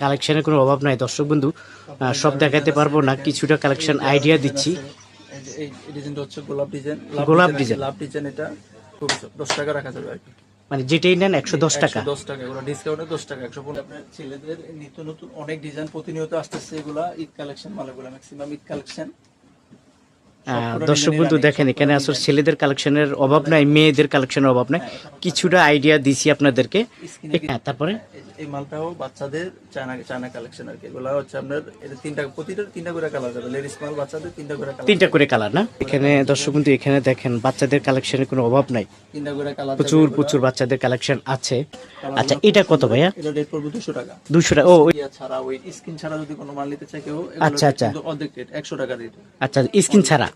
কালেকশনের কোনো অভাব নাই। দর্শক বন্ধু সব দেখাতে পারব না। কিছুটা কালেকশন আইডিয়া দিচ্ছি। গোলাপ ডিজাইন গোলাপ ডিজাইন ডিজাইন। লাভ ডিজাইন এটা খুব দশ টাকা রাখা যাবে আর কি। মানে যেটাই নেন একশো দশ টাকা। দশ টাকা এগুলো ডিসকাউন্টে দশ টাকা। একশো পনেরো আপনার ছেলেদের নিত্য নতুন অনেক ডিজাইন প্রতিনিয়ত আসতেছে এগুলা ঈদ কালেকশন মালগুলা ম্যাক্সিমাম ঈদ কালেকশন দর্শক বন্ধু দেখেন এখানে আসলে ছেলেদের কালেকশনের অভাব নাই মেয়েদের কালেকশনের অভাব নাই। কিছুটা আইডিয়া দিছি আপনাদেরকে। হ্যাঁ তারপরে? এই মালটাও বাচ্চাদের চায়না চায়না কালেকশন আর কি। এগুলা হচ্ছে আপনার এটা তিনটা প্রতিটা তিনটা করে কালার যাবে। লেডিস মাল বাচ্চাদের তিনটা করে কালার তিনটা করে কালার না? এখানে দর্শক বন্ধু এখানে দেখেন বাচ্চাদের কালেকশনের কোনো অভাব নাই। তিনটা করে কালার প্রচুর প্রচুর বাচ্চাদের কালেকশন আছে। আচ্ছা এটা কত ভাইয়া? এটা রেট পড়বে দুশো টাকা। দুশো টাকা ও ছাড়া ওই স্কিন ছাড়া যদি কোনো মাল নিতে চায় কেউ আচ্ছা, আচ্ছা। কিন্তু অর্ধেক রেট একশো টাকা রেট আচ্ছা স্কিন ছাড়া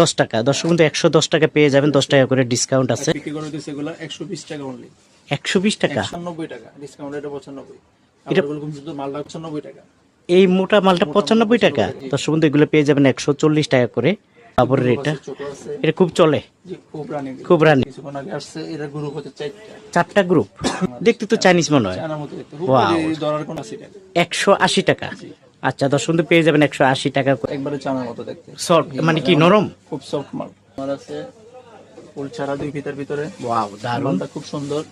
দশ টাকা। দর্শক বন্ধু একশো দশ টাকা পেয়ে যাবেন দশ টাকা করে ডিসকাউন্ট আছে। বিক্রি করে দিচ্ছে এগুলো একশো বিশ টাকা অনলি একশো বিশ টাকা। পঁচানব্বই টাকা ডিসকাউন্ট এটা পঁচানব্বই। এটা শুধু মালটা পঁচানব্বই টাকা। এই মোটা মালটা পঁচানব্বই টাকা। দর্শক বন্ধু এগুলো পেয়ে যাবেন একশো চল্লিশ টাকা করে কাপড়ের এটা এটা খুব চলে। খুব রানিং। চারটা। গ্রুপ দেখতে তো চাইনিজ মনে হয়। একশো আশি টাকা। আচ্ছা দর্শক বন্ধু পেয়ে যাবেন একশো আশি টাকা একবারে জানার মতো দেখতে। সফট মানে কি নরম? খুব সফট মাল। আমার আছে। ফুল ছাড়া দুই ফিতার ভিতরে। ওয়াও দারুণ খুব সুন্দর।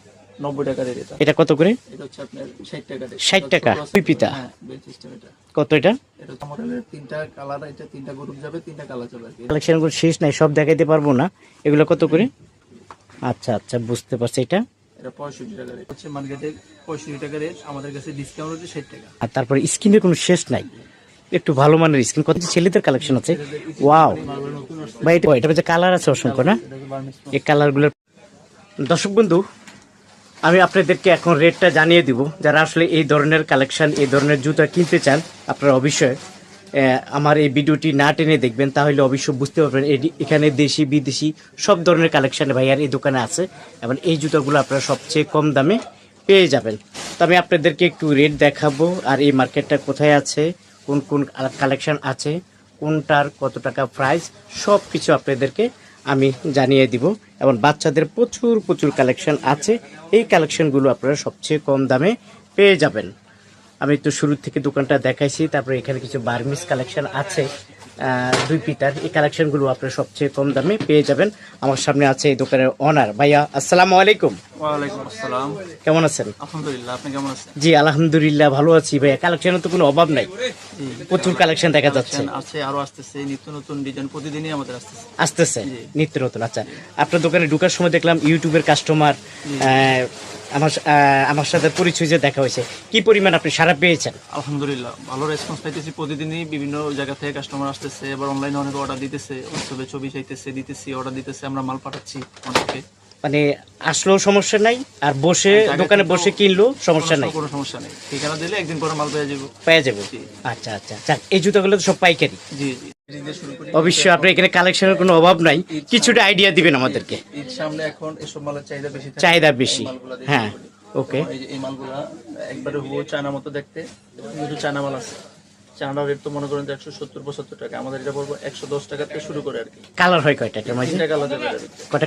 নব্বই টাকা রেট এটা। এটা কত করে? এটা হচ্ছে আপনার টাকা 60 টাকা, ছোট দুই ফিতা। হ্যাঁ বেল সিস্টেম এটা। কত এটা? এটা মডেলের তিনটা কালার এটা তিনটা গ্রুপ যাবে তিনটা কালার যাবে কালেকশনগুলো শেষ নাই সব দেখাইতে পারব না। এগুলো কত করে? আচ্ছা আচ্ছা বুঝতে পারছি এটা। এটা পঁয়ষট্টি টাকা রেট হচ্ছে মার্কেটে পঁয়ষট্টি টাকা রেট আমাদের কাছে ডিসকাউন্ট হচ্ছে টাকা। আর তারপরে স্কিনের কোনো শেষ নাই। একটু ভালো মানের স্কিন কত ছেলেদের কালেকশন আছে। ওয়াও ভাই এটা কালার আছে অসংখ্য না? এই কালারগুলোর দর্শক বন্ধু আমি আপনাদেরকে এখন রেটটা জানিয়ে দিব। যারা আসলে এই ধরনের কালেকশান এই ধরনের জুতা কিনতে চান, আপনারা অবশ্যই আমার এই ভিডিওটি না টেনে দেখবেন, তাহলে অবশ্যই বুঝতে পারবেন এখানে দেশি, বিদেশি সব ধরনের কালেকশন ভাইয়ার এই দোকানে আছে, এবং এই জুতাগুলো আপনারা সবচেয়ে কম দামে পেয়ে যাবেন। তো আমি আপনাদেরকে একটু রেট দেখাবো, আর এই মার্কেটটা কোথায় আছে, কোন কোন কালেকশান আছে, কোনটার কত টাকা প্রাইস সব কিছু আপনাদেরকে আমি জানিয়ে দিব এবং বাচ্চাদের প্রচুর প্রচুর কালেকশন আছে। এই কালেকশনগুলো আপনারা সবচেয়ে কম দামে পেয়ে যাবেন। আমি তো শুরু থেকে দোকানটা দেখাইছি, তারপরে এখানে কিছু বার্মিস কালেকশন আছে। দুই পিতার এই কালেকশনগুলো আপনারা সবচেয়ে কম দামে পেয়ে যাবেন। আমার সামনে আছে এই দোকানের অনার ভাইয়া আসসালামু আলাইকুম। ওয়ালাইকুম আসসালাম। কেমন আছেন? আলহামদুলিল্লাহ আপনি কেমন আছেন? জি আলহামদুলিল্লাহ ভালো আছি ভাইয়া। কালেকশনের তো কোনো অভাব নাই। প্রচুর কালেকশন দেখা যাচ্ছে। আছে আরও আসতেছে নিত্য নতুন ডিজাইন প্রতিদিনই আমাদের আসতেছে। আসতেছে নিত্য নতুন আচ্ছা। আপনার দোকানে ঢুকার সময় দেখলাম ইউটিউবের কাস্টমার আমার আমার সাথে পরিচয় যে দেখা হয়েছে কি পরিমাণ আপনি সারা পেয়েছেন? আলহামদুলিল্লাহ ভালো রেসপন্স পাইতেছি প্রতিদিনই বিভিন্ন জায়গা থেকে কাস্টমার আসতেছে এবার অনলাইনে অনেক অর্ডার দিতেছে উৎসবে ছবি চাইতেছে দিতেছি অর্ডার দিতেছে আমরা মাল পাঠাচ্ছি অনেককে। মানে আসলেও সমস্যা নাই আর বসে দোকানে বসে কিনলেও সমস্যা নাই। কোনো সমস্যা নেই। ঠিকানা দিলে একদিন পরে মাল পেয়ে যাব। পেয়ে যাবে। আচ্ছা আচ্ছা। এই জুতোগুলো তো সব পাইকারি। জি জি। অবশ্যই আপনার এখানে কালেকশনের কোনো অভাব নাই। কিছুটা আইডিয়া দিবেন আমাদেরকে। সামনে এখন এসব মালের চাহিদা বেশি চাহিদা বেশি। হ্যাঁ ওকে এই মালগুলা একবারে চায়না মতো দেখতে। কিন্তু চায়না মাল আছে। চায়না রেট তো মনে করেন একশো সত্তর পঁচাত্তর টাকা। আমাদের এটা বলব একশো দশ টাকা থেকে শুরু করে আর কি। কালার হয় কয়টা? তিনটা কালার যাবে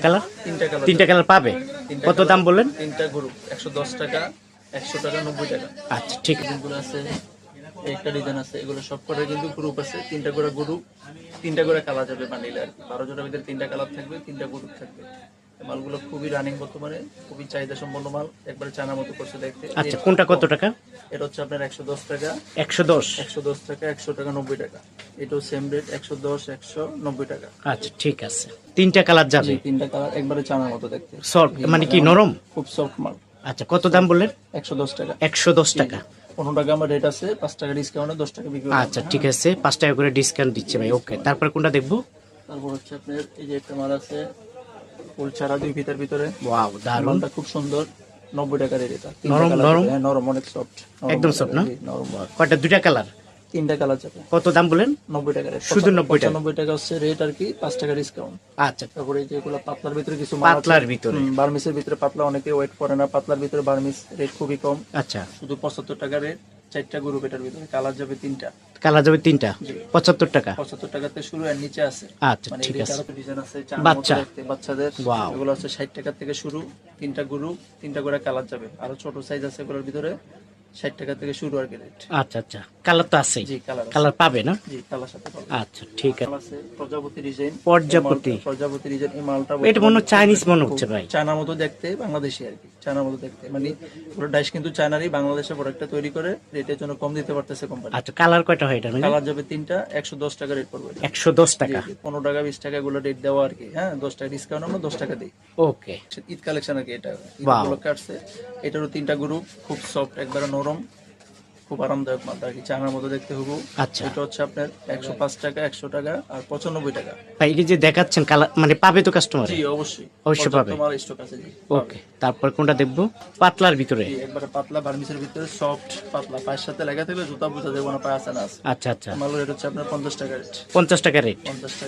কালার তিনটা কালার তিনটা কালার পাবে? কত দাম বললেন? তিনটা গ্রুপ একশো দশ টাকা একশো টাকা নব্বই টাকা। আচ্ছা ঠিক। আছে। একটা ডিজাইন আছে এগুলো সব কটার কিন্তু গ্রুপ আছে। তিনটা করে গ্রুপ তিনটা করে কালার যাবে বান্ডিলে আর কি। বারো জনের ভিতরে তিনটা কালার থাকবে তিনটা গ্রুপ থাকবে। মালগুলো খুবই রানিং বর্তমানে খুবই চাহিদা সম্পন্ন মাল একবারে চানা মতো করছে দেখতে। আচ্ছা কোনটা কত টাকা? এটা হচ্ছে আপনার একশো দশ টাকা। একশো দশ? একশো দশ টাকা একশো টাকা নব্বই টাকা। এটাও সেম রেট একশো দশ একশো নব্বই টাকা। আচ্ছা ঠিক আছে। তিনটা কালার যাবে? তিনটা কালার একবারে চানার মতো দেখতে। সফট মানে কি নরম? খুব সফট মাল। আচ্ছা কত দাম বললেন? একশো দশ টাকা। একশো দশ টাকা। পনেরো টাকা আমার রেট আছে পাঁচ টাকা ডিসকাউন্টে দশ টাকা বিক্রি আচ্ছা ঠিক আছে পাঁচ টাকা করে ডিসকাউন্ট দিচ্ছে ভাই ওকে তারপরে কোনটা দেখব? তারপর হচ্ছে আপনার এই যে একটা মাল আছে ফুল ছাড়া দুই ফিতার ভিতরে। ওয়াও দারুণ খুব সুন্দর নব্বই টাকা রেট এটা নরম? হ্যাঁ, নরম অনেক সফট একদম সফট না? নরম। কয়টা? দুইটা কালার তিনটা কালার যাবে। কত দাম বলেন? নব্বই টাকা শুধু 90 টাকা? নব্বই টাকা হচ্ছে রেট আর কি পাঁচ টাকা ডিসকাউন্ট আচ্ছা। তারপরে এই যে এগুলো পাতলার ভিতরে কিছু পাতলার ভিতরে। বার্মিসের ভিতরে পাতলা অনেকে ওয়েট করে না। পাতলার ভিতরে বার্মিস রেট খুবই কম। আচ্ছা। শুধু পঁচাত্তর টাকা রেট চারটা গ্রুপ এটার ভিতরে। কালার যাবে তিনটা। কালার যাবে তিনটা? পঁচাত্তর টাকা? পঁচাত্তর টাকাতে শুরু আর নিচে আছে। আচ্ছা মানে ঠিক আছে। ডিজাইন আছে বাচ্চা। বাচ্চাদের. এগুলো হচ্ছে ষাট টাকা থেকে শুরু। তিনটা গ্রুপ তিনটা করে কালার যাবে। আরও ছোট সাইজ আছে এগুলোর ভিতরে। ষাট টাকা থেকে শুরু আর কি রেট আচ্ছা আচ্ছা। কালার তো আছেই। জি কালার কালার পাবে না? জি কালার সাথে পাবেন। আচ্ছা ঠিক আছে। প্রজাপতি ডিজাইন প্রজাপতি। প্রজাপতি ডিজাইন এই মালটা এটা মনে চাইনিজ মনে হচ্ছে ভাই। চায়নার মতো দেখতে বাংলাদেশি আর কি। চায়নার মতো দেখতে। মানে পুরো ডাইস কিন্তু চায়নারই বাংলাদেশে প্রোডাক্টটা তৈরি করে রেটের জন্য কম দিতে পারতেছে কোম্পানি আচ্ছা কালার কয়টা হয় এটা কালার যাবে তিনটা একশো দশ টাকা রেট পড়বে একশো দশ টাকা? পনেরো টাকা বিশ টাকা এগুলো রেট দেওয়া আর কি। হ্যাঁ দশ টাকা ডিসকাউন্ট আমরা দশ টাকা দিই। ওকে ঈদ কালেকশন আর কি এটা. ঈদ কাটছে এটারও তিনটা গ্রুপ খুব সফট একবারে নরম। খুব আরামদায়ক আর কি চায়নার মতো দেখতে হব আচ্ছা। এটা হচ্ছে আপনার একশো পাঁচ টাকা একশো টাকা আর পঁচানব্বই টাকা। ভাই এটা যে দেখাচ্ছেন মানে পাবে তো কাস্টমার জি অবশ্যই। অবশ্যই পাবে। তোমার স্টক আছে জি ওকে তারপর কোনটা দেখব? পাতলার ভিতরে। জি, একবারে পাতলা বার্মিসের ভিতরে সফট পাতলা। পায়ের সাথে লাগা থাকলে জুতা বুঝা যাবে না পায়ে আছে না। আচ্ছা আচ্ছা। মাল রেট হচ্ছে আপনার পঞ্চাশ টাকা রেট পঞ্চাশ টাকা রেট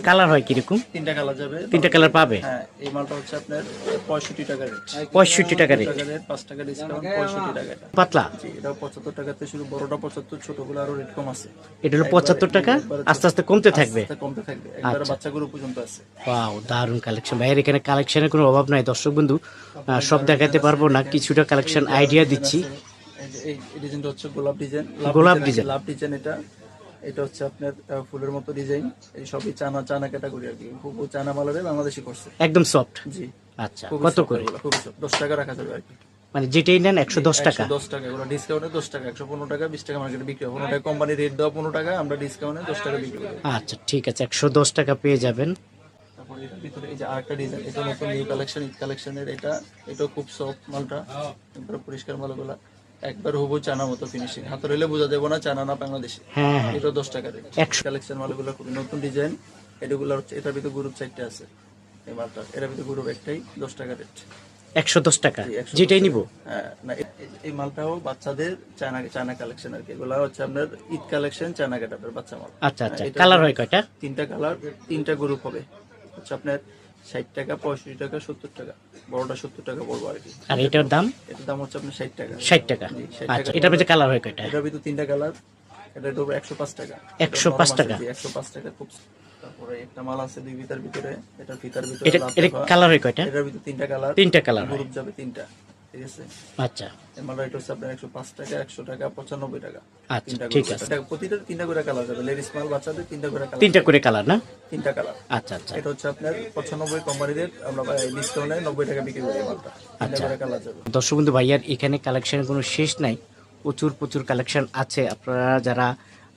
কালার হয় কীরকম? তিনটা কালার যাবে। তিনটা কালার পাবে? হ্যাঁ এই মালটা হচ্ছে আপনার পঁয়ষট্টি টাকা রেট পঁয়ষট্টি টাকা রেট পাঁচ টাকা ডিসকাউন্ট পঁয়ষট্টি টাকা পাতলা? জি এটাও পঁচাত্তর টাকাতে শুরু বড়টা পঁচাত্তর ছোটগুলো আরও রেট কম আছে। এটা হলো পঁচাত্তর টাকা? আস্তে আস্তে কমতে থাকবে? আস্তে কমতে থাকবে। একবারে বাচ্চাগুলো পর্যন্ত আছে। ওয়াও দারুণ কালেকশন ভাইয়ের এখানে কালেকশনের কোনো অভাব নাই। দর্শক বন্ধু সব দেখাতে পারব না কিছুটা কালেকশন আইডিয়া দিচ্ছি। এই ডিজাইনটা হচ্ছে গোলাপ ডিজাইন গোলাপ ডিজাইন এটা। এটা হচ্ছে আপনার ফুলের মতো ডিজাইন এই সবই চানা চানা ক্যাটাগরি আর কি। খুব চানা মালের বাংলাদেশি করছে। একদম সফট জি। আচ্ছা কত করে? খুবই দশ টাকা রাখা যাবে আর কি। মানে যেটাই নেন একশো দশ টাকা। দশ টাকা এগুলো ডিসকাউন্টে দশ টাকা একশো পনেরো টাকা বিশ টাকা মার্কেটে বিক্রি হয়। পনেরো টাকা কোম্পানি রেট দেওয়া পনেরো টাকা আমরা ডিসকাউন্টে দশ টাকা বিক্রি করি। আচ্ছা ঠিক আছে একশো দশ টাকা পেয়ে যাবেন। তারপর এটার ভিতরে এই যে আরেকটা ডিজাইন এটা নতুন নিউ কালেকশন ঈদ কালেকশনের এটা খুব সফট মালটা একবার পরিষ্কার মালগুলা একবার হবু চানা মতো ফিনিশিং হাতে রইলে বোঝা যাবে না চানা না বাংলাদেশি। হ্যাঁ হ্যাঁ। এটা দশ টাকা রেট। কালেকশন মালগুলো খুবই নতুন ডিজাইন এটাগুলো এটার ভিতরে গ্রুপ চারটে আছে এই মালটা এটার ভিতরে গ্রুপ একটাই দশ টাকা রেট একশো দশ টাকা জি, 110 যেটাই নিব। হ্যাঁ এই মালটাও বাচ্চাদের চায়না চায়না কালেকশন আর কি। এগুলো হচ্ছে আপনার ঈদ কালেকশন চায়না কাটাবের বাচ্চা মাল। আচ্ছা আচ্ছা। কালার হয় কয়টা? তিনটা কালার তিনটা গ্রুপ হবে। হচ্ছে আপনার ষাট টাকা পঁয়ষট্টি টাকা সত্তর টাকা। বড়টা সত্তর টাকা পড়ব আর কি। আর এটার দাম? এটার দাম হচ্ছে আপনার ষাট টাকা। ষাট টাকা। জি, 60 আচ্ছা এটার মধ্যে কালার হয় কয়টা? এটার ভিতরে তিনটা কালার এটা হবে একশো পাঁচ টাকা। 105 টাকা। একশো পাঁচ টাকা খুব তারপরে একটা মাল আছে দুই ভিতরে এটার ভিতরে এটা লাভ এটা কালার কয়টা? এটার ভিতরে তিনটা কালার তিনটা কালার গ্রুপ যাবে তিনটা ঠিক আছে? আচ্ছা। এটা হচ্ছে আপনার একশো পাঁচ টাকা একশো টাকা পঁচানব্বই টাকা। আচ্ছা তিনটা ঠিক আছে। এটা প্রতিটা তিনটা করে কালার যাবে। লেডিস মাল বাচ্চাদের তিনটা করে কালার তিনটা করে কালার না? তিনটা কালার আচ্ছা আচ্ছা। এটা হচ্ছে আপনার পঁচানব্বই কোম্পানি রেট আমরা ডিসকাউন্টে টাকা বিক্রি করি এই মালটা। আচ্ছা। কালার যাবে। দর্শক বন্ধু ভাইয়ার এখানে কালেকশনের কোনো শেষ নাই। প্রচুর প্রচুর কালেকশন আছে। আপনারা যারা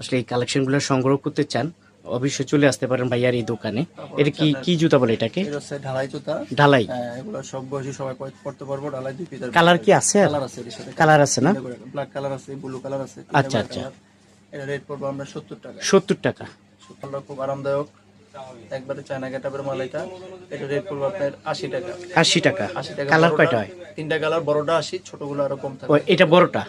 আসলে এই কালেকশনগুলো সংগ্রহ করতে চান অবশ্যই চলে আসতে পারেন ভাইয়ার এই দোকানে। এটা কি কি জুতা বলে এটাকে? ঢালাই জুতা। ঢালাই। হ্যাঁ, এগুলো সব বয়সী সবাই পড়তে পারব ঢালাই দুই পিতার কালার কি আছে? কালার আছে এর সাথে। কালার আছে না? ব্ল্যাক কালার আছে ব্লু কালার আছে আচ্ছা, আচ্ছা। এটা রেট পড়ব আমরা সত্তর টাকা। সত্তর টাকা খুব আরামদায়ক। একবারে চায়না ক্যাটাবের মাল এটা। এটা রেট পড়ব আপনার আশি টাকা। আশি টাকা। আশি টাকা কালার কয়টা হয়? তিনটা কালার বড়টা আশি ছোটগুলো আরও কম ও থাকবে এটা বড়টা।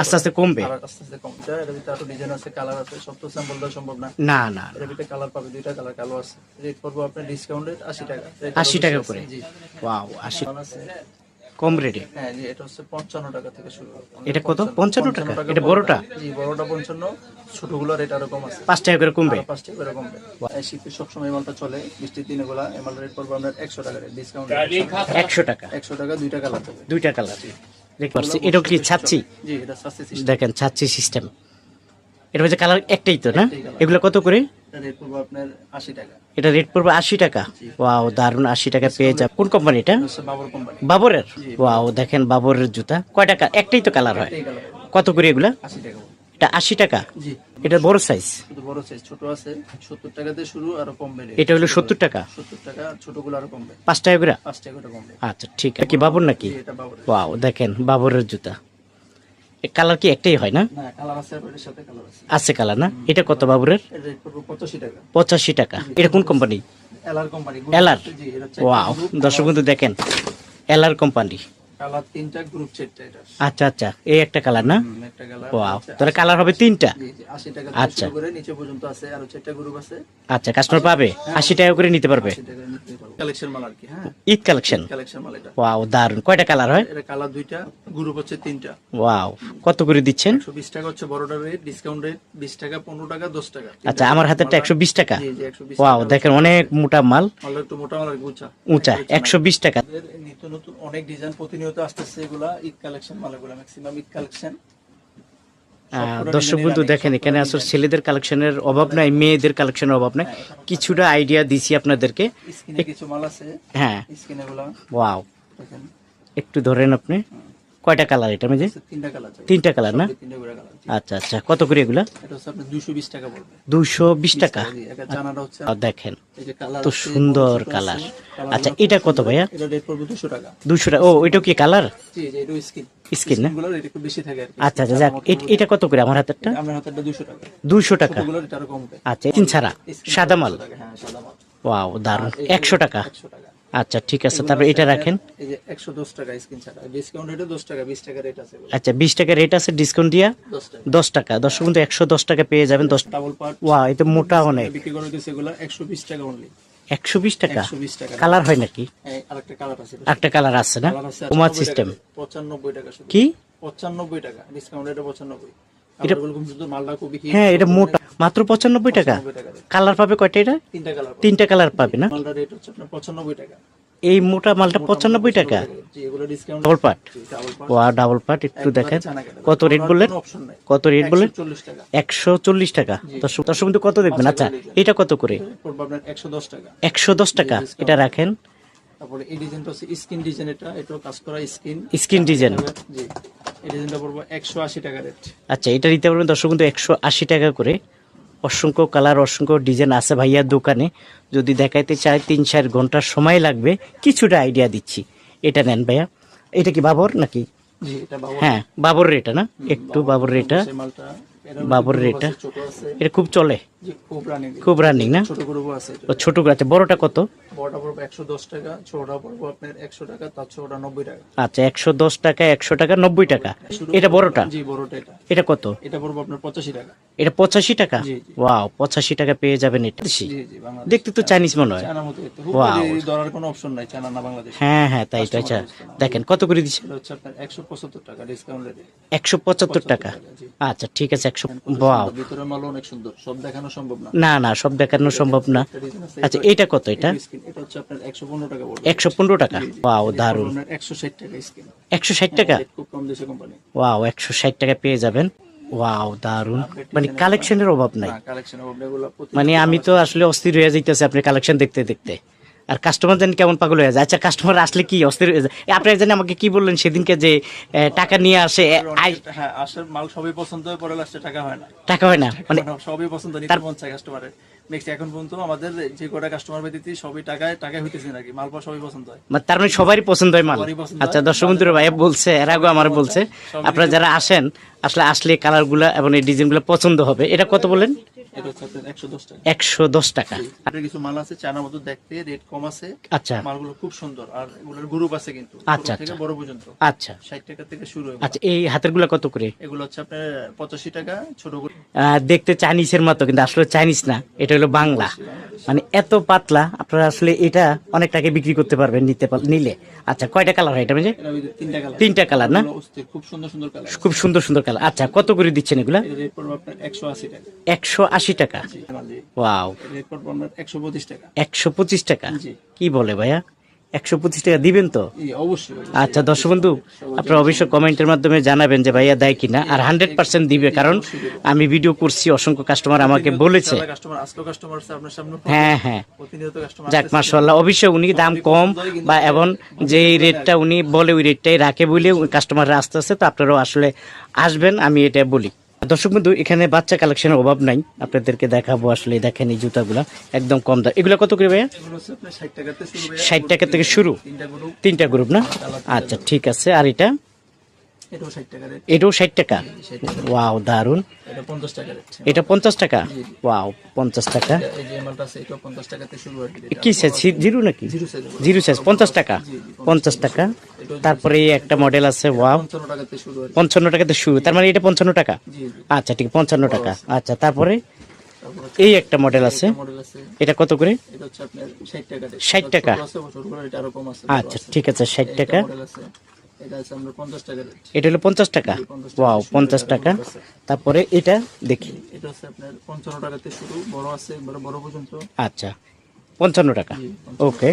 আস্তে আস্তে কমবে? আস্তে আস্তে কম এটা ভিতরে আরও ডিজাইন আছে কালার আছে সব তো স্যাম্পল দেওয়া সম্ভব না। না না এর ভিতরে কালার পাবে দুইটা কালার কালো আছে। রেট পড়ব আপনার ডিসকাউন্ট রেট আশি টাকা। আশি টাকা করে? জি। ওয়াও আশি আছে। কম রেটে? হ্যাঁ জি এটা হচ্ছে পঞ্চান্ন টাকা থেকে শুরু। এটা কত? 55 টাকা? এটা বড়টা? জি বড়টা পঞ্চান্ন ছোটগুলো রেট আরও কম আছে। পাঁচ টাকা করে কমবে? আরও পাঁচ টাকা এরকম শীতের সবসময় এই মালটা চলে বৃষ্টির দিনে গুলা এই মালটা রেট পড়ব আপনার একশো টাকা ডিসকাউন্ট একশো টাকা। একশো টাকা? দুইটা কালার দেবে দুইটা কালার দেখতে পাচ্ছি এটাও কি ছাচ্ছি জি এটা সিস্টেম দেখেন ছাচ্ছি সিস্টেম এটা হচ্ছে কালার একটাই তো না? এগুলো কত করে? রেট পড়ব আপনার আশি টাকা। এটা রেট পড়বে আশি টাকা। ওয়াও দারুণ আশি টাকা পেয়ে যাব। কোন কোম্পানি এটা? বাবরের। ওয়াও দেখেন বাবরের জুতা। কয় টাকা? একটাই তো কালার হয়। কত করে এগুলা? এটা আশি টাকা? এটা বড় সাইজ বড় সাইজ ছোট আছে। সত্তর টাকাতে শুরু আরও কমবে এটা হলো সত্তর টাকা? সত্তর টাকা ছোটগুলো আরও কমবে। পাঁচ টাকা করে? পাঁচ টাকা করে কমবে। আচ্ছা ঠিক। আছে কি বাবর নাকি? ওয়াও দেখেন বাবরের জুতা। কালার কি একটাই হয় না? আছে কালার আছে। আছে কালার না? এটা কত বাবরের? পঁচাশি টাকা। এটা কোন কোম্পানি এলআর কোম্পানি এলআর? ও ওয়াও দর্শক বন্ধু দেখেন এলআর কোম্পানি কালার তিনটা গ্রুপ সেটটা এটা আচ্ছা আচ্ছা। এই একটা কালার না? একটা কালার। ওয়াও তাহলে কালার হবে তিনটা? জি জি 80 টাকা আচ্ছা। করে নিচে পর্যন্ত আছে আর চারটা গ্রুপ আছে। আচ্ছা কাস্টমার পাবে? আশি টাকা করে নিতে পারবে? 80 টাকা নিতে পারব। কালেকশন মাল আর কি হ্যাঁ। ঈদ কালেকশন কালেকশন মাল এটা। ওয়াও দারুণ কয়টা কালার হয়? এটা কালার দুইটা গ্রুপ হচ্ছে তিনটা। ওয়াও কত করে দিচ্ছেন? একশো বিশ টাকা হচ্ছে বড়টা রেট ডিসকাউন্ট রেট বিশ টাকা পনেরো টাকা দশ টাকা। আচ্ছা আমার হাতেরটা একশো বিশ টাকা। জি ওয়াও দেখেন অনেক মোটা মাল। মাল একটু মোটা মাল আর উঁচা উঁচা একশো বিশ টাকা। নিত্য নতুন অনেক ডিজাইন প্রতিনিয়ত আসতেছে এগুলা ঈদ কালেকশন মালগুলা ম্যাক্সিমাম ঈদ কালেকশন। দর্শক বন্ধু দেখেন এখানে আসলে ছেলেদের কালেকশনের অভাব নাই মেয়েদের কালেকশনের অভাব নাই। কিছুটা আইডিয়া দিছি আপনাদেরকে। কিছু মাল আছে? হ্যাঁ। ওয়াও একটু ধরেন আপনি। কয়টা কালার এটা মেজে? তিনটা কালার তিনটা কালার না? তিনটা করে কালার আচ্ছা আচ্ছা। কত করে এগুলা? এটা দুশো বিশ টাকা এটা দেখেন তো সুন্দর কালার। আচ্ছা এটা কত ভাইয়া? এটা রেট পড়বে দুশো টাকা। ও ওইটাও কি কালার? এটা স্কিন। স্কিন না? আচ্ছা আচ্ছা যাক এটা কত করে আমার হাতেরটা? দুশো টাকা। আচ্ছা তিন ছাড়া? সাদা মাল? হ্যাঁ সাদা মাল। ওয়াও দারুণ একশো টাকা। আচ্ছা ঠিক আছে তারপরে এটা রাখেন। এই যে একশো দশ টাকা স্কিন ছাড়া। ডিসকাউন্ট রেটে দশ টাকা বিশ টাকা রেট আছে আচ্ছা বিশ টাকা রেট আছে ডিসকাউন্ট দিয়া দশ টাকা। দশ টাকা। দশ কিন্তু একশো দশ টাকা পেয়ে যাবেন দশ ডাবল পার্ট ওয়া এটা মোটা অনেক। বিক্রি করে এগুলো টাকা অনলি টাকা? কালার হয় নাকি? আরেকটা কালার আছে। একটা কালার আছে না? কালার আছে উমার 98 সিস্টেম টাকা, পঁচানব্বই টাকা শুধু। কি? পঁচানব্বই টাকা। ডিসকাউন্ট রেটে এটা- হ্যাঁ এটা মোটা। মাত্র পঁচানব্বই টাকা। 95 টাকা rate। কালার পাবে কয়টা এটা? তিনটা কালার পাবে। না? এই মোটা মালটা পঁচানব্বই টাকা? ডবল পার্ট ওয়া ডাবল পার্ট একটু দেখেন। কত রেট বললেন? কত রেট বললেন? একশো চল্লিশ টাকা। দর্শক কিন্তু কত দেখবেন? আচ্ছা এটা কত করে? দশ একশো দশ টাকা। এটা রাখেন। তারপরে এই ডিজাইনটা হচ্ছে স্কিন ডিজাইন এটা এটাও কাজ করা স্কিন স্কিন ডিজাইন জি এই ডিজাইনটা পড়বে একশো আশি টাকা রেট আচ্ছা এটা নিতে পারবেন দর্শক কিন্তু একশো আশি টাকা করে। অসংখ্য কালার অসংখ্য ডিজাইন আছে ভাইয়ার দোকানে। যদি দেখাইতে চাই তিন চার ঘণ্টার সময় লাগবে কিছুটা আইডিয়া দিচ্ছি। এটা নেন ভাইয়া। এটা কি বাবর নাকি? হ্যাঁ বাবর রেটা না? একটু বাবর রেটা এটা বাবর রেটা এটা খুব চলে? খুব রানিং না? ছোট আছে বড়টা কত? আচ্ছা একশো দশ টাকা একশো টাকা নব্বই টাকা। এটা বড়টা? এটা। কত? এটা পঁচাশি টাকা। এটা পঁচাশি টাকা? জি, জি। ওয়াও পঁচাশি টাকা পেয়ে যাবেন এটা। দেখতে তো চাইনিজ মনে হয়। হ্যাঁ হ্যাঁ তাই তো আচ্ছা। দেখেন কত করে দিচ্ছে? একশো পঁচাত্তর টাকা আচ্ছা ঠিক আছে একশো ওয়াও ভিতরে মাল অনেক সুন্দর। সব দেখানো সম্ভব না। না না সব দেখানো সম্ভব না। একটা ডিজাইন আছে আচ্ছা এটা কত এটা? এটা হচ্ছে আপনার একশো পনেরো টাকা পড়বে। একশো পনেরো টাকা? ওয়াও দারুণ আপনার একশো ষাট টাকা স্কিন একশো ষাট টাকা? খুব কম দেশে কোম্পানি ওয়াও একশো ষাট টাকা পেয়ে যাবেন। ওয়াও দারুণ মানে কালেকশনের অভাব নাই। ওগুলো মানে আমি তো আসলে অস্থির হয়ে যাইতেছি আপনি কালেকশন দেখতে দেখতে। আর কাস্টমার জানি কেমন পাগল হয়ে যায়। আচ্ছা কাস্টমার আসলে কি অস্থির হয়ে যায়? আপনি জানি আমাকে কি বললেন সেদিনকে যে টাকা নিয়ে আসে হ্যাঁ আসলে মাল সবই পছন্দ হয় পরে লাস্টে টাকা হয় না। টাকা হয় না মানে সবই পছন্দ নিতে মন চায় কাস্টমারের নেক্সট এখন পর্যন্ত আমাদের যে কটা কাস্টমার পেতেছি সবই টাকায় টাকায় হইতেছে নাকি? মাল পা সবই পছন্দ হয়। মানে তার মানে সবারই পছন্দ হয় মাল। আচ্ছা। দর্শক বন্ধুরা ভাইয়া বলছে এর আগে আমার বলছে আপনারা যারা আসেন আসলে আসলে কালারগুলা এবং এই ডিজাইনগুলো পছন্দ হবে। এটা কত বলেন? একশো দশ টাকা। কিছু মাল আছে চায়না মতো দেখতে রেট কম আছে। আচ্ছা। মালগুলো খুব সুন্দর আর এগুলোর গ্রুপ আছে কিন্তু আচ্ছা, থেকে আচ্ছা। বড় পর্যন্ত। আচ্ছা। ষাট টাকা থেকে শুরু আচ্ছা এই হাতেরগুলো কত করে? এগুলো হচ্ছে আপনার পঁচাশি টাকা ছোট আহ, দেখতে চাইনিজের মতো কিন্তু আসলে চাইনিজ না এটা হলো বাংলা। মানে এত পাতলা আপনারা আসলে এটা অনেক টাকা বিক্রি করতে পারবেন নিতে নিলে। আচ্ছা কয়টা কালার হয় এটা মানে তিনটা কালার। তিনটা কালার না? খুব সুন্দর সুন্দর কালার। খুব সুন্দর সুন্দর কালার। আচ্ছা কত করে দিচ্ছেন এগুলা? একশো আশি টাকা। একশো আশি টাকা। জি ওয়াও। একশো পঁচিশ টাকা। একশো পঁচিশ টাকা? জি। কি বলে ভাইয়া? একশো পঁচিশ টাকা দিবেন তো। আচ্ছা দর্শক বন্ধু আপনারা অবশ্যই কমেন্টের মাধ্যমে জানাবেন যে ভাইয়া দেয় কিনা। আর হান্ড্রেড পার্সেন্ট দিবে কারণ আমি ভিডিও করছি অসংখ্য কাস্টমার আমাকে বলেছে। হ্যাঁ হ্যাঁ। যাক মার্শাল্লাহ অবশ্যই উনি দাম কম বা এবং যে রেটটা উনি বলে ওই রেটটাই রাখে বলে কাস্টমাররা আসতে আসতে তো আপনারাও আসলে আসবেন আমি এটা বলি। দর্শক বন্ধু এখানে বাচ্চা কালেকশনের অভাব নাই। আপনাদেরকে দেখাবো আসলে দেখেন এই জুতাগুলা একদম কম দাম। এগুলো কত করে ভাইয়া। ষাট টাকা থেকে শুরু তিনটা গ্রুপ না? আচ্ছা ঠিক আছে। আর এটা? এটাও ষাট টাকা রেট এটাও ষাট টাকা? ওয়াও দারুণ এটা পঞ্চাশ টাকা রেট এটা পঞ্চাশ টাকা? ওয়াও পঞ্চাশ টাকা। এই যে মালটা আছে এটাও পঞ্চাশ টাকাতে শুরু আর কি। কি সাইজ জিরো নাকি? জিরো সাইজ জিরো সাইজ পঞ্চাশ টাকা? পঞ্চাশ টাকা। তারপরে একটা মডেল আছে ওয়াও। পঞ্চান্ন টাকাতে শুরু টাকাতে তার মানে এটা পঞ্চান্ন টাকা? জি জি। আচ্ছা ঠিক পঞ্চান্ন টাকা। আচ্ছা তারপরে এই একটা মডেল আছে। এটা কত করে? ষাট টাকা। 60 আচ্ছা ঠিক আছে ষাট টাকা। এটা আছে আমরা পঞ্চাশ টাকা এটা হলো পঞ্চাশ টাকা? ওয়াও পঞ্চাশ টাকা। তারপরে এটা দেখি। এটা হচ্ছে আপনার পঞ্চান্ন টাকাতে শুরু বড় আছে একবারে বড় পর্যন্ত। আচ্ছা পঞ্চান্ন টাকা। ওকে।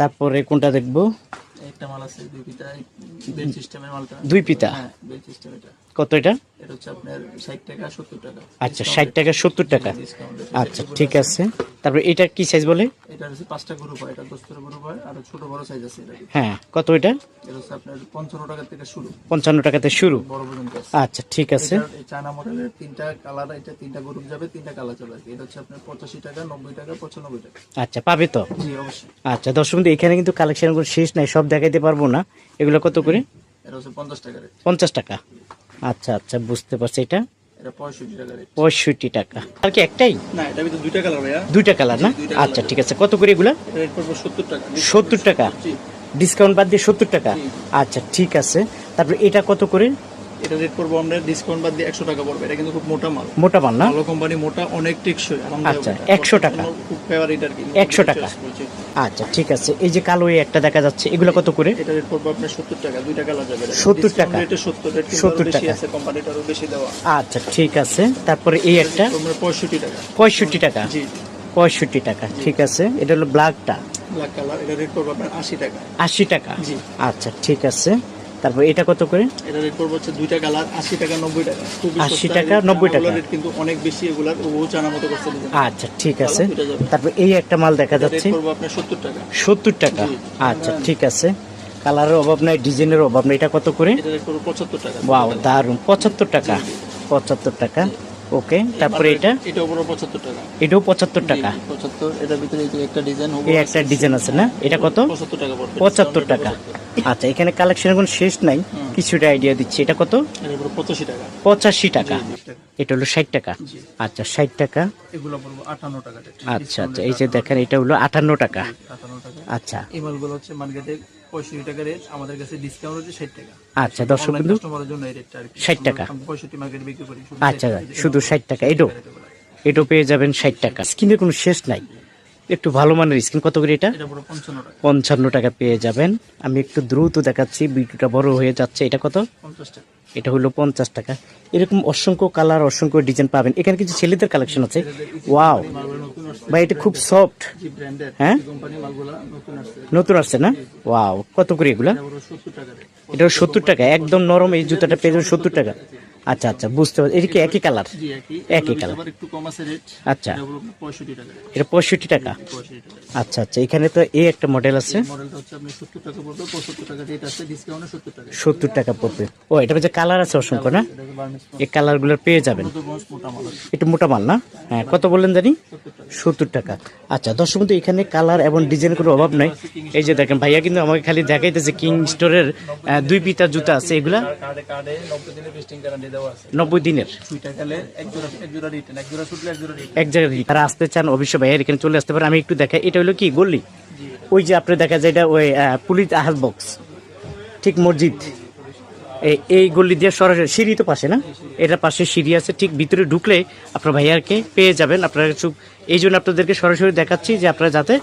তারপরে কোনটা দেখব? একটা মাল আছে দুই পিতা বেড সিস্টেমের মালটা। দুই পিতা হ্যাঁ বেড সিস্টেম এটা। কত এটা? এটা হচ্ছে আপনার ষাট টাকা সত্তর টাকা। আচ্ছা ষাট টাকা সত্তর টাকা। আচ্ছা ঠিক আছে। তারপরে এটা কি সাইজ বলে? এটা হচ্ছে পাঁচটা গ্রুপ হয় এটা গ্রুপ হয় আর ছোট বড় সাইজ আছে এটা। হ্যাঁ কত এটা? এটা হচ্ছে আপনার পঞ্চান্ন টাকা থেকে শুরু। পঞ্চান্ন টাকাতে শুরু। বড় পর্যন্ত আছে। আচ্ছা ঠিক আছে। এই চায়না মডেলের তিনটা কালার এটা তিনটা গ্রুপ যাবে তিনটা কালার যাবে এটা হচ্ছে আপনার পঁচাশি টাকা নব্বই টাকা পঁচানব্বই টাকা। আচ্ছা পাবে তো? জি অবশ্যই। আচ্ছা দর্শক বন্ধু, এখানে কিন্তু কালেকশন শেষ নাই সব দেখাইতে পারব না। এগুলো কত করে? পঞ্চাশ টাকা আচ্ছা আচ্ছা বুঝতে পারছি এটা। পঁয়ষট্টি টাকা আর কি একটাই? না এটা ভিতরে দুইটা কালার দুইটা কালার না? আচ্ছা ঠিক আছে। কত করে এগুলা? সত্তর টাকা। ডিসকাউন্ট বাদ দিয়ে সত্তর টাকা? আচ্ছা ঠিক আছে। তারপরে এটা কত করে? এটা রেট পড়বে আমরা ডিসকাউন্ট বাদ দিয়ে একশো টাকা পড়বে। এটা কিন্তু খুব মোটা মাল। মোটা মাল না? ভালো কোম্পানি মোটা অনেক টেকসই আচ্ছা, এটা। 100 টাকা। খুব ফেভারিট আর কি 100 টাকা। আচ্ছা ঠিক আছে। এই যে কালো এই একটা দেখা যাচ্ছে এগুলো কত করে? এটা রেট পড়বে আপনার সত্তর টাকা দুইটা কালার যাবে। 70 টাকা। রেটে সত্তর রেট সত্তর বেশি টাকা। আছে কোম্পানিটারও বেশি দেওয়া। আচ্ছা ঠিক আছে। তারপরে এই একটা? পঁয়ষট্টি টাকা। পঁয়ষট্টি টাকা? জি। পঁয়ষট্টি টাকা ঠিক আছে। এটা হলো ব্ল্যাকটা ব্ল্যাক কালার এটা রেট পড়বে আপনার আশি টাকা। আশি টাকা। জি। আচ্ছা ঠিক আছে। তারপর এটা কত করে? এটা রেট পড়বে হচ্ছে দুইটা কালার আশি টাকা নব্বই টাকা। খুবই 80 সস্তা। টাকা, 90 টাকা। রেট কিন্তু অনেক বেশি এগুলার ও জানা মতো করছে আচ্ছা ঠিক আছে। তারপর এই একটা মাল দেখা যাচ্ছে। আপনার সত্তর টাকা। সত্তর টাকা। আচ্ছা ঠিক আছে। কালারের অভাব নাই ডিজাইনের অভাব নাই। এটা কত করে? পঁচাত্তর টাকা। ওয়াও দারুণ পঁচাত্তর টাকা। পঁচাত্তর টাকা। ওকে তারপরে এটা? এটা উপরে পঁচাত্তর টাকা। এটাও পঁচাত্তর টাকা। পঁচাত্তর। এটার ভিতরে এই একটা ডিজাইন হবে এই একটা ডিজাইন আছে না? এটা কত? পঁচাত্তর টাকা পড়বে। পঁচাত্তর টাকা। আচ্ছা এখানে কালেকশন এখন শেষ নাই। কিছুটা আইডিয়া দিচ্ছি। এটা কত? পঁচাশি টাকা। পঁচাশি টাকা। এটা হলো ষাট টাকা। আচ্ছা ষাট টাকা। এগুলো পড়ব আটান্ন টাকা আচ্ছা আচ্ছা এই যে দেখেন এটা হলো আটান্ন টাকা। আচ্ছা। এই মালগুলো হচ্ছে মার্কেটে পঁয়ষট্টি টাকা রেট আমাদের কাছে ডিসকাউন্ট হচ্ছে ষাট টাকা। আচ্ছা দর্শক অনলাইন কিন্তু কাস্টমারের জন্য এই রেটটা আর কি। 60 টাকা। পঁয়ষট্টি মার্কেটে বিক্রি করি। শুধু আচ্ছা শুধু ষাট টাকা। এটাও এটাও পেয়ে যাবেন ষাট টাকা। স্কিনের কোনো শেষ নাই। একটু ভালো মানের স্কিন কত করে এটা? পঞ্চান্ন টাকা। পেয়ে যাবেন। আমি একটু দ্রুত দেখাচ্ছি ভিডিওটা বড় হয়ে যাচ্ছে। এটা কত? এটা হলো পঞ্চাশ টাকা। এরকম অসংখ্য কালার অসংখ্য ডিজাইন পাবেন। এখানে কিছু ছেলেদের কালেকশন আছে। ওয়াও। ভাই এটা খুব সফট। হ্যাঁ? নতুন আসছে। না? ওয়াও। কত করে এগুলা? এটা সত্তর টাকা। একদম নরম এই জুতাটা পেয়ে যাবেন সত্তর টাকা। আচ্ছা আচ্ছা বুঝতে পারছি। এটা কি একই কালার একই। একই কালার একটু কম আছে রেট আচ্ছা। এটা পঁয়ষট্টি টাকা। এটা পঁয়ষট্টি টাকা? আচ্ছা আচ্ছা এখানে তো এই একটা মডেল আছে। মডেলটা হচ্ছে আপনি সত্তর টাকা পড়বে পঁচাত্তর টাকা রেট আছে ডিসকাউন্টে সত্তর টাকা। সত্তর টাকা পড়বে। ও এটা যে কালার আছে অসংখ্য না? এই কালারগুলো পেয়ে যাবেন। একটু মোটা মাল না? হ্যাঁ কত বললেন জানি? সত্তর টাকা। আচ্ছা দর্শক বন্ধু এখানে কালার এবং ডিজাইন কোনো অভাব নাই। এই যে দেখেন ভাইয়া কিন্তু আমাকে খালি দেখাইতেছে কিং স্টোরের দুই পিতা জুতা আছে এগুলা? কার্ডে কার্ডে নব্বই দিনের? গেলে এক জায়গায় তারা আসতে চান অবশ্যই ভাইয়ার এখানে চলে আসতে পারে। আমি একটু দেখাই। এটা হলো কি? গল্লি ওই যে আপনি দেখা যায় এটা ওই পুলিশ আহাজ বক্স ঠিক মসজিদ। এই- এই গল্লি দিয়ে সরাসরি সিঁড়ি তো পাশে না? এটার পাশে সিঁড়ি আছে। ঠিক ভিতরে ঢুকলে আপনার ভাইয়ারকে পেয়ে যাবেন। আপনারা কিছু এই জন্য আপনাদেরকে সরাসরি দেখাচ্ছি যে আপনারা যাতে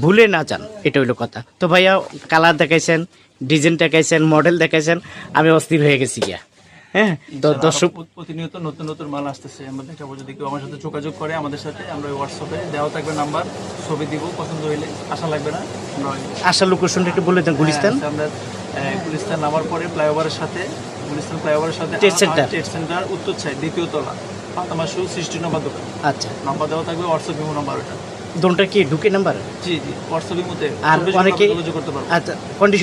ভুলে না যান। এটা হইল কথা। তো ভাইয়া কালার দেখাইছেন ডিজাইন দেখাইছেন মডেল দেখাইছেন। আমি অস্থির হয়ে গেছি গিয়া। হ্যাঁ। দর্শক প্রতিনিয়ত নতুন নতুন মাল আসতেছে। আমরা দেখাবো যদি কেউ আমার সাথে যোগাযোগ করে আমাদের সাথে আমরা হোয়াটসঅ্যাপে দেওয়া থাকবে নাম্বার ছবি দিব পছন্দ হইলে আসা লাগবে না। আসার লোকেশনটা একটু বলে দেন গুলিস্তান। হ্যাঁ, আমরা গুলিস্তান নামার পরে ফ্লাইওভারের সাথে গুলিস্তান ফ্লাইওভারের সাথে Trade center। ট্রেড সেন্টার উত্তর সাইড দ্বিতীয় তলা পাতামাশু সৃষ্টি নম্বর দোকান। আচ্ছা। নাম্বার দেওয়া থাকবে হোয়াটসঅ্যাপ ইমো নাম্বার ওটা। দোনটা কি ঢুকে নাম্বার? জি জি হোয়াটসঅ্যাপ ইমোতে আর অনেকে যোগাযোগ করতে পারব। আচ্ছা কন্ডিশন